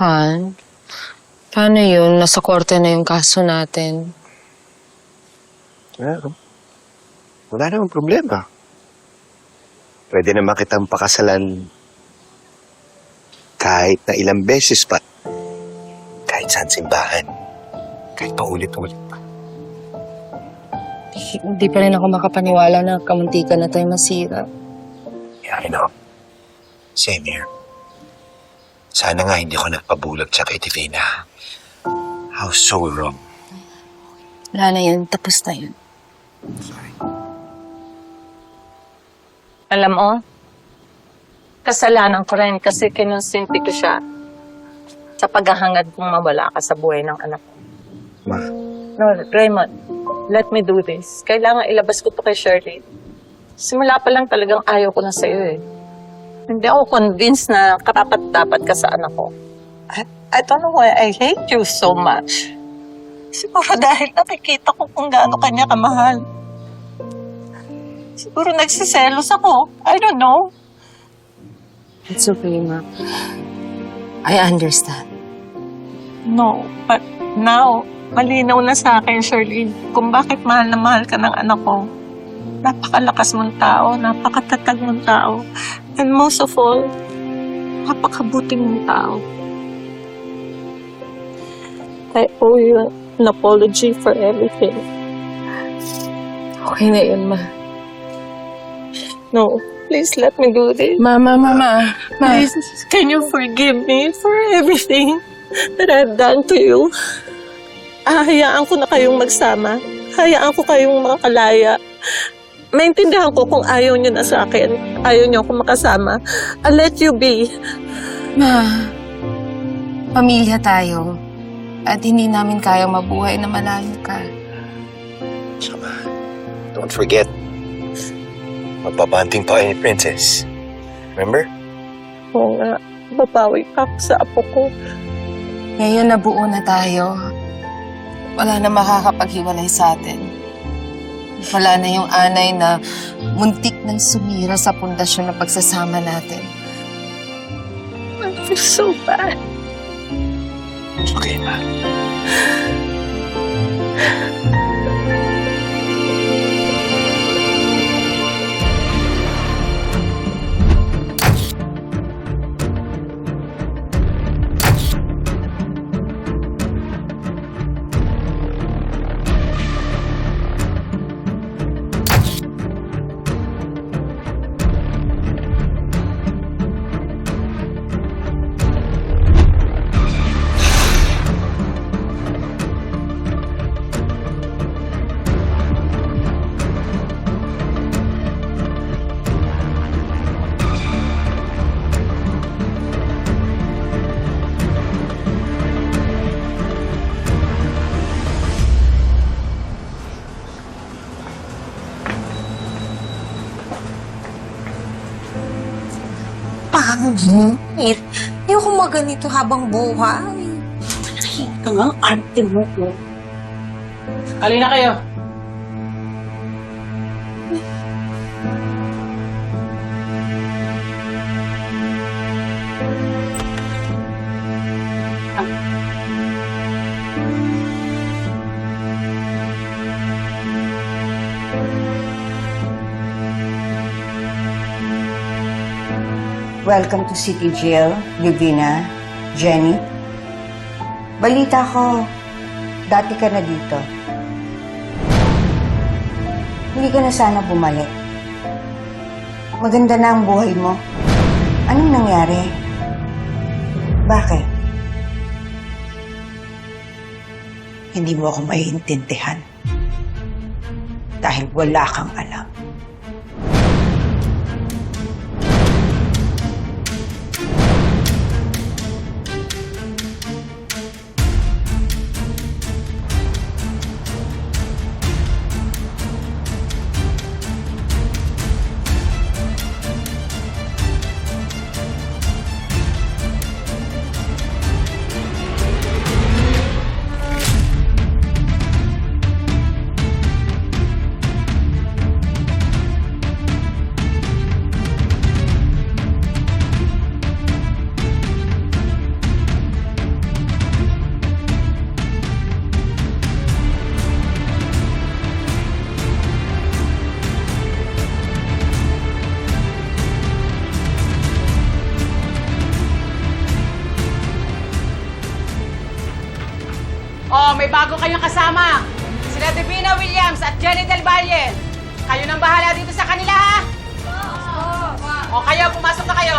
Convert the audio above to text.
Han, paano yun? Nasa korte na yung kaso natin. Well, wala namang problema. Pwede naman kitang pakasalan kahit na ilang beses pa. Kahit saan simbahan. Kahit paulit-ulit pa. Hindi pa rin ako makapaniwala na kamuntikan na tayo masira. Yeah, I know. Same here. Sana nga hindi ako nagpabulag sa kay Divina. How so wrong. Wala na yun, tapos na yun. Sorry. Alam mo, kasalanan ko rin kasi kinonsinti ko siya sa paghahangad kong mawala ka sa buhay ng anak ko. Ma, No, Raymond, let me do this. Kailangan ilabas ko to kay Shirley. Simula pa lang talagang ayaw ko na sa'yo eh. Hindi ako convinced na karapat-dapat ka sa anak ko. I, I don't know why I hate you so much. Siguro dahil nakikita ko kung gaano kanya kamahal. Siguro nagsiselos ako. I don't know. It's okay, ma. I understand. No, but now, malinaw na sa akin, Shirley, kung bakit mahal na mahal ka ng anak ko. Napakalakas mong tao, napakatatag mong tao, and most of all, napakabuting mong tao. I owe you an apology for everything. Okay na yun, ma. No, please let me do this. Ma, ma, ma, ma. ma. Please, can you forgive me for everything that I've done to you? Ahayaan ko na kayong magsama. Hayaan ko kayong makakalaya. Maintindihan ko kung ayaw niyo na sa akin. Ayaw niyo ako makasama. I'll let you be. Ma, pamilya tayo. At hindi namin kayang mabuhay na malayo ka. sama. Don't forget. Magbabanting pa kayo ni Princess. Remember? Oo nga, babawi ako sa apo ko. Ngayon nabuo na tayo. Wala na makakapaghiwalay sa atin. Wala na yung anay na muntik nang sumira sa pundasyon ng pagsasama natin. I feel so bad. It's okay, ma. Pangit. Ayoko maganito habang buhay. Ito nga ang arte mo ko. Halina kayo. Welcome to City Jail, Livina, Jenny. Balita ko, dati ka na dito. Hindi ka na sana bumalik. Maganda na ang buhay mo. Anong nangyari? Bakit? Hindi mo ako maiintindihan. Dahil wala kang alam. May bago kayong kasama. Sila Divina Williams at Jenny Del Valle. Kayo nang bahala dito sa kanila, ha? O kayo, pumasok na kayo.